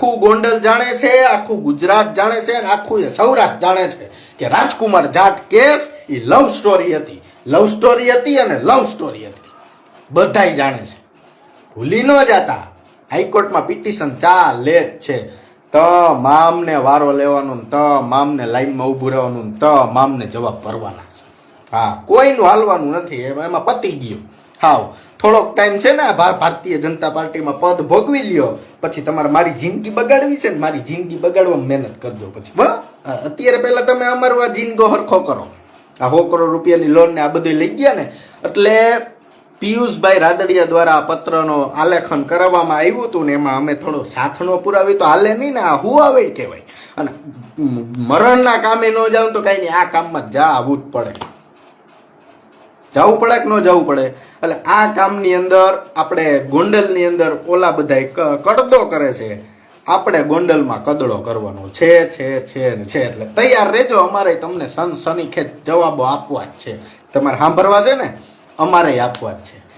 આખું ગોંડલ જાણે છે, આખું ગુજરાત જાણે છે અને આખું એ સૌરાષ્ટ્ર જાણે છે કે રાજકુમાર જાટ કેસ એ લવ સ્ટોરી હતી. લવ સ્ટોરી હતી અને લવ સ્ટોરી હતી. બધાય જાણે છે. ભૂલી ન જતા. હાઈકોર્ટમાં પિટિશન ચાલે જ છે. ત મામને વારો લેવાનો ને તમામને લાઈનમાં ઊભું રહેવાનું ત તમામને જવાબ ભરવાના છે. હા, કોઈનું હાલવાનું નથી. એમાં પતી ગયું. હાવ. થોડોક ટાઈમ છે ને ભારતીય જનતા પાર્ટીમાં પદ ભોગવી લ્યો. પછી તમારે મારી જિંદગી બગાડવી છે ને, મારી જિંદગી બગાડવામાં મહેનત કરજો પછી. બ અત્યારે પહેલાં તમે અમારો આ જિંદગો હરખો કરો. આ સો કરોડ રૂપિયાની લોન ને આ બધું લઈ ગયા ને, એટલે પિયુષભાઈ રાદડિયા દ્વારા આ પત્રનો આલેખન કરાવવામાં આવ્યું હતું ને, એમાં અમે થોડો સાથનો પુરાવી, તો હાલે નહીં ને, આ હુવાવે કહેવાય. અને મરણના કામે ન જાઉં તો કાંઈ નહીં, આ કામમાં જા આવવું જ પડે. જવું પડે કે ન જવું પડે? એટલે આ કામની અંદર આપણે ગોંડલની અંદર ઓલા બધા કડદો કરે છે. આપણે ગોંડલમાં કદડો કરવાનો છે છે છે ને છે. એટલે તૈયાર રહેજો. અમારે તમને સન સનીખેત જવાબો આપવા જ છે. તમારે સાંભળવા છે ને? અમારે આપવા જ છે.